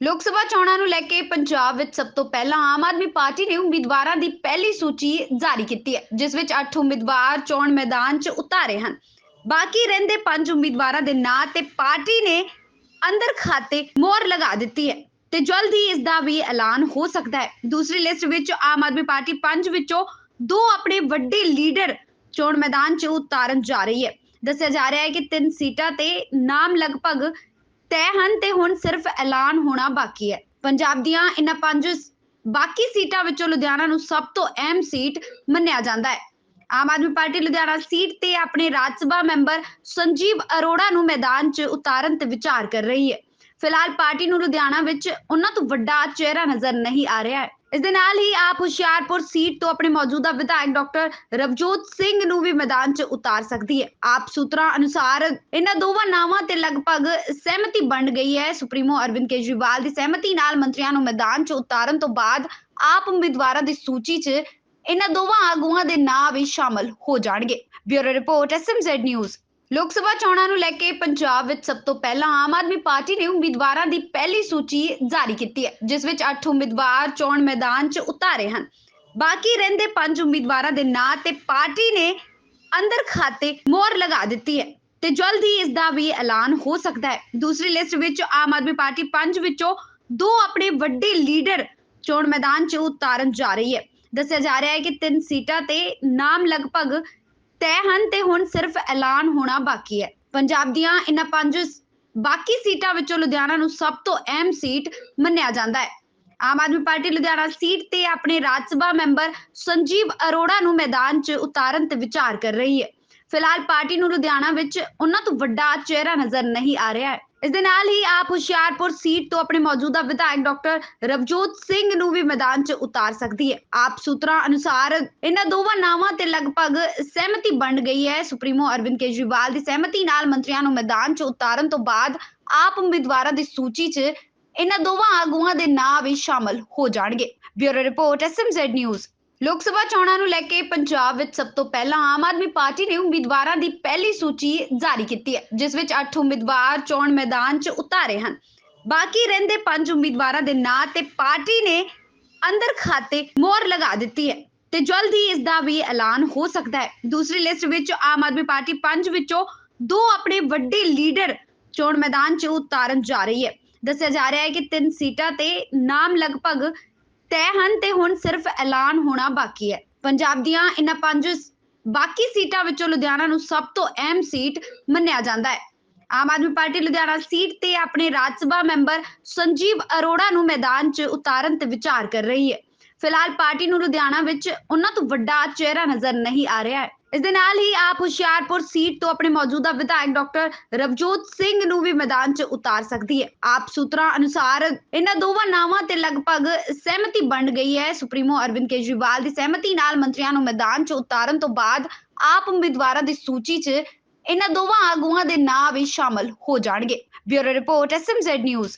ਲੋਕ ਸਭਾ ਚੋਣਾਂ ਨੂੰ ਲੈ ਕੇ ਪੰਜਾਬ ਵਿੱਚ ਸਭ ਤੋਂ ਪਹਿਲਾਂ ਆਮ ਆਦਮੀ ਪਾਰਟੀ ਨੇ ਉਮੀਦਵਾਰਾਂ ਦੀ ਪਹਿਲੀ ਸੂਚੀ ਜਾਰੀ ਕੀਤੀ ਹੈ, ਜਿਸ ਵਿੱਚ 8 ਉਮੀਦਵਾਰ ਚੋਣ ਮੈਦਾਨ 'ਚ ਉਤਾਰੇ ਹਨ। ਬਾਕੀ ਰਹਿੰਦੇ 5 ਉਮੀਦਵਾਰਾਂ ਦੇ ਨਾਂ ਤੇ ਪਾਰਟੀ ਨੇ ਅੰਦਰ ਖਾਤੇ ਮੋਹਰ ਲਗਾ ਦਿੱਤੀ ਹੈ ਤੇ ਜਲਦ ਹੀ ਇਸ ਦਾ ਵੀ ਐਲਾਨ ਹੋ ਸਕਦਾ ਹੈ। ਦੂਸਰੀ ਲਿਸਟ ਵਿੱਚ ਆਮ ਆਦਮੀ ਪਾਰਟੀ 5 ਵਿੱਚੋਂ ਦੋ ਆਪਣੇ ਵੱਡੇ ਲੀਡਰ ਚੋਣ ਮੈਦਾਨ 'ਚ ਉਤਾਰਨ ਜਾ ਰਹੀ ਹੈ। ਦੱਸਿਆ ਜਾ ਰਿਹਾ ਹੈ ਕਿ ਤਿੰਨ ਸੀਟਾਂ ਤੇ ਨਾਮ ਲਗਭਗ ਤੈਅ ਹਨ ਤੇ ਹੁਣ ਸਿਰਫ ਐਲਾਨ ਹੋਣਾ ਬਾਕੀ ਹੈ। ਪੰਜਾਬ ਦੀਆਂ ਇਨ੍ਹਾਂ ਪੰਜ ਬਾਕੀ ਸੀਟਾਂ ਵਿੱਚੋਂ ਲੁਧਿਆਣਾ ਨੂੰ ਸਭ ਤੋਂ ਅਹਿਮ ਸੀਟ ਮੰਨਿਆ ਜਾਂਦਾ ਹੈ। ਆਮ ਆਦਮੀ ਪਾਰਟੀ ਲੁਧਿਆਣਾ ਸੀਟ ਤੇ ਆਪਣੇ ਰਾਜ ਸਭਾ ਮੈਂਬਰ ਸੰਜੀਵ ਅਰੋੜਾ ਨੂੰ ਮੈਦਾਨ 'ਚ ਉਤਾਰਨ ਤੇ ਵਿਚਾਰ ਕਰ ਰਹੀ ਹੈ। ਫਿਲਹਾਲ ਪਾਰਟੀ ਨੂੰ ਲੁਧਿਆਣਾ ਵਿੱਚ ਉਹਨਾਂ ਤੋਂ ਵੱਡਾ ਚਿਹਰਾ ਨਜ਼ਰ ਨਹੀਂ ਆ ਰਿਹਾ ਹੈ। ਇਸ ਦੇ ਨਾਲ ਹੀ ਆਪ ਹੁਸ਼ਿਆਰਪੁਰ ਸੀਟ ਤੋਂ ਆਪਣੇ ਮੌਜੂਦਾ ਵਿਧਾਇਕ ਡਾਕਟਰ ਰਵਜੋਤ ਸਿੰਘ ਨੂੰ ਵੀ ਮੈਦਾਨ 'ਚ ਉਤਾਰ ਸਕਦੀ ਹੈ। ਆਪ ਸੂਤਰਾਂ ਅਨੁਸਾਰ ਇਹਨਾਂ ਦੋਵਾਂ ਨਾਵਾਂ ਤੇ ਲਗਭਗ ਸਹਿਮਤੀ ਬਣ ਗਈ ਹੈ। ਸੁਪਰੀਮੋ ਅਰਵਿੰਦ ਕੇਜਰੀਵਾਲ ਦੀ ਸਹਿਮਤੀ ਨਾਲ ਮੰਤਰੀਆਂ ਨੂੰ ਮੈਦਾਨ 'ਚ ਉਤਾਰਨ ਤੋਂ ਬਾਅਦ ਆਪ ਉਮੀਦਵਾਰਾਂ ਦੀ ਸੂਚੀ 'ਚ ਇਹਨਾਂ ਦੋਵਾਂ ਆਗੂਆਂ ਦੇ ਨਾਂ ਵੀ ਸ਼ਾਮਲ ਹੋ ਜਾਣਗੇ। ਬਿਊਰੋ ਰਿਪੋਰਟ ਐਸਐਮਜ਼ੈਡ ਨਿਊਜ਼ ਲੋਕ ਸਭਾ ਚੋਣਾਂ ਨੂੰ ਲੈ ਕੇ ਪੰਜਾਬ ਵਿੱਚ ਸਭ ਤੋਂ ਪਹਿਲਾਂ ਆਮ ਆਦਮੀ ਪਾਰਟੀ ਨੇ ਉਮੀਦਵਾਰਾਂ ਦੀ ਪਹਿਲੀ ਸੂਚੀ ਜਾਰੀ ਕੀਤੀ ਹੈ, ਜਿਸ ਵਿੱਚ 8 ਉਮੀਦਵਾਰ ਚੋਣ ਮੈਦਾਨ 'ਚ ਉਤਾਰੇ ਹਨ। ਬਾਕੀ ਰਹਿੰਦੇ 5 ਉਮੀਦਵਾਰਾਂ ਦੇ ਨਾਂ ਤੇ ਪਾਰਟੀ ਨੇ ਅੰਦਰ ਖਾਤੇ ਮੋਹਰ ਲਗਾ ਦਿੱਤੀ ਹੈ ਤੇ ਜਲਦ ਹੀ ਇਸ ਦਾ ਵੀ ਐਲਾਨ ਹੋ ਸਕਦਾ ਹੈ। ਦੂਸਰੀ ਲਿਸਟ ਵਿੱਚ ਆਮ ਆਦਮੀ ਪਾਰਟੀ 5 ਵਿੱਚੋਂ ਦੋ ਆਪਣੇ ਵੱਡੇ ਲੀਡਰ ਚੋਣ ਮੈਦਾਨ 'ਚ ਉਤਾਰਨ ਜਾ ਰਹੀ ਹੈ। ਦੱਸਿਆ ਜਾ ਰਿਹਾ ਹੈ ਕਿ ਤਿੰਨ ਸੀਟਾਂ ਤੇ ਨਾਮ ਲਗਭਗ ਤੈਅ ਹਨ ਤੇ ਹੁਣ ਸਿਰਫ ਐਲਾਨ ਹੋਣਾ ਬਾਕੀ ਹੈ। ਪੰਜਾਬ ਦੀਆਂ ਇਨ੍ਹਾਂ ਪੰਜ ਬਾਕੀ ਸੀਟਾਂ ਵਿੱਚੋਂ ਲੁਧਿਆਣਾ ਨੂੰ ਸਭ ਤੋਂ ਅਹਿਮ ਸੀਟ ਮੰਨਿਆ ਜਾਂਦਾ ਹੈ। ਆਮ ਆਦਮੀ ਪਾਰਟੀ ਲੁਧਿਆਣਾ ਸੀਟ ਤੇ ਆਪਣੇ ਰਾਜ ਸਭਾ ਮੈਂਬਰ ਸੰਜੀਵ ਅਰੋੜਾ ਨੂੰ ਮੈਦਾਨ 'ਚ ਉਤਾਰਨ ਤੇ ਵਿਚਾਰ ਕਰ ਰਹੀ ਹੈ। ਫਿਲਹਾਲ ਪਾਰਟੀ ਨੂੰ ਲੁਧਿਆਣਾ ਵਿੱਚ ਉਹਨਾਂ ਤੋਂ ਵੱਡਾ ਚਿਹਰਾ ਨਜ਼ਰ ਨਹੀਂ ਆ ਰਿਹਾ ਹੈ। ਇਸ ਦੇ ਨਾਲ ਹੀ ਆਪ ਹੁਸ਼ਿਆਰਪੁਰ ਸੀਟ ਤੋਂ ਆਪਣੇ ਮੌਜੂਦਾ ਵਿਧਾਇਕ ਡਾਕਟਰ ਰਵਜੋਤ ਸਿੰਘ ਨੂੰ ਵੀ ਮੈਦਾਨ 'ਚ ਉਤਾਰ ਸਕਦੀ ਹੈ। ਆਪ ਸੂਤਰਾਂ ਅਨੁਸਾਰ ਇਹਨਾਂ ਦੋਵਾਂ ਨਾਵਾਂ ਤੇ ਲਗਭਗ ਸਹਿਮਤੀ ਬਣ ਗਈ ਹੈ। ਸੁਪਰੀਮੋ ਅਰਵਿੰਦ ਕੇਜਰੀਵਾਲ ਦੀ ਸਹਿਮਤੀ ਨਾਲ ਮੰਤਰੀਆਂ ਨੂੰ ਮੈਦਾਨ 'ਚ ਉਤਾਰਨ ਤੋਂ ਬਾਅਦ ਆਪ ਉਮੀਦਵਾਰਾਂ ਦੀ ਸੂਚੀ 'ਚ ਇਹਨਾਂ ਦੋਵਾਂ ਆਗੂਆਂ ਦੇ ਨਾਂ ਵੀ ਸ਼ਾਮਲ ਹੋ ਜਾਣਗੇ। ਬਿਊਰੋ ਰਿਪੋਰਟ ਐਸਐਮਜ਼ੈਡ ਨਿਊਜ਼ ਲੋਕ ਸਭਾ ਚੋਣਾਂ ਨੂੰ ਲੈ ਕੇ ਪੰਜਾਬ ਵਿੱਚ ਸਭ ਤੋਂ ਪਹਿਲਾਂ ਆਮ ਆਦਮੀ ਪਾਰਟੀ ਨੇ ਉਮੀਦਵਾਰਾਂ ਦੀ ਪਹਿਲੀ ਸੂਚੀ ਜਾਰੀ ਕੀਤੀ ਹੈ, ਜਿਸ ਵਿੱਚ 8 ਉਮੀਦਵਾਰ ਚੋਣ ਮੈਦਾਨ 'ਚ ਉਤਾਰੇ ਹਨ। ਬਾਕੀ ਰਹਿੰਦੇ 5 ਉਮੀਦਵਾਰਾਂ ਦੇ ਨਾਂ ਤੇ ਪਾਰਟੀ ਨੇ ਅੰਦਰ ਖਾਤੇ ਮੋਹਰ ਲਗਾ ਦਿੱਤੀ ਹੈ ਤੇ ਜਲਦ ਹੀ ਇਸ ਦਾ ਵੀ ਐਲਾਨ ਹੋ ਸਕਦਾ ਹੈ। ਦੂਸਰੀ ਲਿਸਟ ਵਿੱਚ ਆਮ ਆਦਮੀ ਪਾਰਟੀ 5 ਵਿੱਚੋਂ ਦੋ ਆਪਣੇ ਵੱਡੇ ਲੀਡਰ ਚੋਣ ਮੈਦਾਨ 'ਚ ਉਤਾਰਨ ਜਾ ਰਹੀ ਹੈ। ਦੱਸਿਆ ਜਾ ਰਿਹਾ ਹੈ ਕਿ ਤਿੰਨ ਸੀਟਾਂ ਤੇ ਨਾਮ ਲਗਭਗ ਤੈਅ ਹਨ ਤੇ ਹੁਣ ਸਿਰਫ ਐਲਾਨ ਹੋਣਾ ਬਾਕੀ ਹੈ। ਪੰਜਾਬ ਦੀਆਂ ਇਨ੍ਹਾਂ ਪੰਜ ਬਾਕੀ ਸੀਟਾਂ ਵਿੱਚੋਂ ਲੁਧਿਆਣਾ ਨੂੰ ਸਭ ਤੋਂ ਅਹਿਮ ਸੀਟ ਮੰਨਿਆ ਜਾਂਦਾ ਹੈ। ਆਮ ਆਦਮੀ ਪਾਰਟੀ ਲੁਧਿਆਣਾ ਸੀਟ ਤੇ ਆਪਣੇ ਰਾਜ ਸਭਾ ਮੈਂਬਰ ਸੰਜੀਵ ਅਰੋੜਾ ਨੂੰ ਮੈਦਾਨ 'ਚ ਉਤਾਰਨ ਤੇ ਵਿਚਾਰ ਕਰ ਰਹੀ ਹੈ। ਫਿਲਹਾਲ ਪਾਰਟੀ ਨੂੰ ਲੁਧਿਆਣਾ ਵਿੱਚ ਉਹਨਾਂ ਤੋਂ ਵੱਡਾ ਚਿਹਰਾ ਨਜ਼ਰ ਨਹੀਂ ਆ ਰਿਹਾ ਹੈ। ਇਸ ਦੇ ਨਾਲ ਹੀ ਆਪ ਹੁਸ਼ਿਆਰਪੁਰ ਸੀਟ ਤੋਂ ਆਪਣੇ ਮੌਜੂਦਾ ਵਿਧਾਇਕ ਡਾਕਟਰ ਰਵਜੋਤ ਸਿੰਘ ਨੂੰ ਵੀ ਮੈਦਾਨ 'ਚ ਉਤਾਰ ਸਕਦੀ ਹੈ। ਆਪ ਸੂਤਰਾਂ ਅਨੁਸਾਰ ਇਹਨਾਂ ਦੋਵਾਂ ਨਾਵਾਂ ਤੇ ਲਗਭਗ ਸਹਿਮਤੀ ਬਣ ਗਈ ਹੈ। ਸੁਪਰੀਮੋ ਅਰਵਿੰਦ ਕੇਜਰੀਵਾਲ ਦੀ ਸਹਿਮਤੀ ਨਾਲ ਮੰਤਰੀਆਂ ਨੂੰ ਮੈਦਾਨ 'ਚ ਉਤਾਰਨ ਤੋਂ ਬਾਅਦ ਆਪ ਉਮੀਦਵਾਰਾਂ ਦੀ ਸੂਚੀ 'ਚ ਇਹਨਾਂ ਦੋਵਾਂ ਆਗੂਆਂ ਦੇ ਨਾਂ ਵੀ ਸ਼ਾਮਲ ਹੋ ਜਾਣਗੇ। Bureau report SMZ news